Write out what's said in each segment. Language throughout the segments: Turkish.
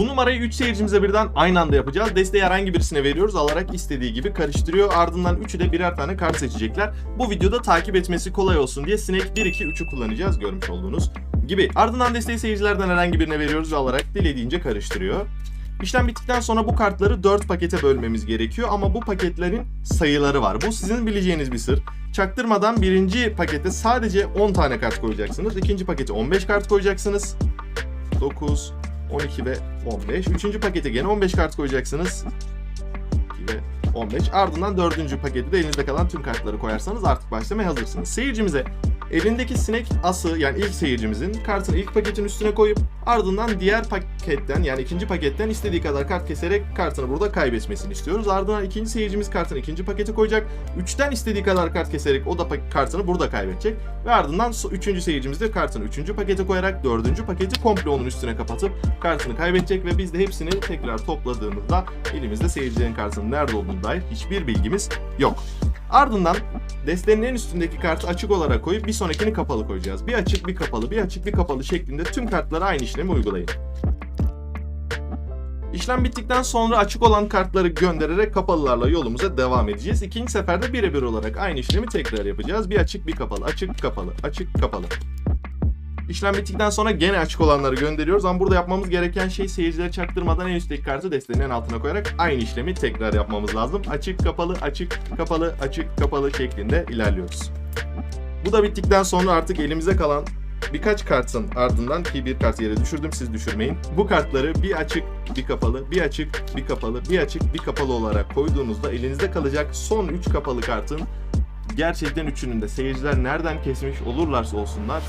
Bu numarayı 3 seyircimize birden aynı anda yapacağız. Desteği herhangi birisine veriyoruz. Alarak istediği gibi karıştırıyor. Ardından 3'ü de birer tane kart seçecekler. Bu videoda takip etmesi kolay olsun diye Snake 1 2 3'ü kullanacağız görmüş olduğunuz gibi. Ardından desteği seyircilerden herhangi birine veriyoruz ve alarak dilediğince karıştırıyor. İşlem bittikten sonra bu kartları 4 pakete bölmemiz gerekiyor ama bu paketlerin sayıları var. Bu sizin bileceğiniz bir sır. Çaktırmadan birinci pakete sadece 10 tane kart koyacaksınız. İkinci pakete 15 kart koyacaksınız. 9, 12 ve 15. Üçüncü pakete gene 15 kart koyacaksınız. 2 ve 15. Ardından dördüncü paketi de elinizde kalan tüm kartları koyarsanız artık başlamaya hazırsınız. Seyircimize elindeki sinek ası yani ilk seyircimizin kartını ilk paketin üstüne koyup ardından diğer paketten yani ikinci paketten istediği kadar kart keserek kartını burada kaybetmesini istiyoruz. Ardından ikinci seyircimiz kartını ikinci pakete koyacak. Üçten istediği kadar kart keserek o da kartını burada kaybedecek. Ve ardından üçüncü seyircimiz de kartını üçüncü pakete koyarak dördüncü paketi komple onun üstüne kapatıp kartını kaybedecek ve biz de hepsini tekrar topladığımızda elimizde seyircilerin kartının nerede olduğunu dair hiçbir bilgimiz yok. Ardından destenin en üstündeki kartı açık olarak koyup bir sonrakini kapalı koyacağız. Bir açık bir kapalı, bir açık bir kapalı şeklinde tüm kartlara aynı işlemi uygulayın. İşlem bittikten sonra açık olan kartları göndererek kapalılarla yolumuza devam edeceğiz. İkinci seferde birebir olarak aynı işlemi tekrar yapacağız. Bir açık bir kapalı, açık kapalı, açık kapalı. İşlem bittikten sonra gene açık olanları gönderiyoruz ama burada yapmamız gereken şey seyircilere çaktırmadan en üstteki kartı destenin en altına koyarak aynı işlemi tekrar yapmamız lazım. Açık kapalı, açık kapalı, açık kapalı şeklinde ilerliyoruz. Bu da bittikten sonra artık elimize kalan birkaç kartın ardından ki bir kart yere düşürdüm siz düşürmeyin. Bu kartları bir açık, bir kapalı, bir açık, bir kapalı, bir açık, bir kapalı olarak koyduğunuzda elinizde kalacak son 3 kapalı kartın gerçekten üçünün de seyirciler nereden kesmiş olurlarsa olsunlar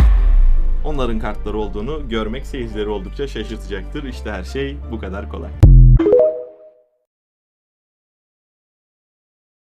onların kartları olduğunu görmek seyircileri oldukça şaşırtacaktır. İşte her şey bu kadar kolay.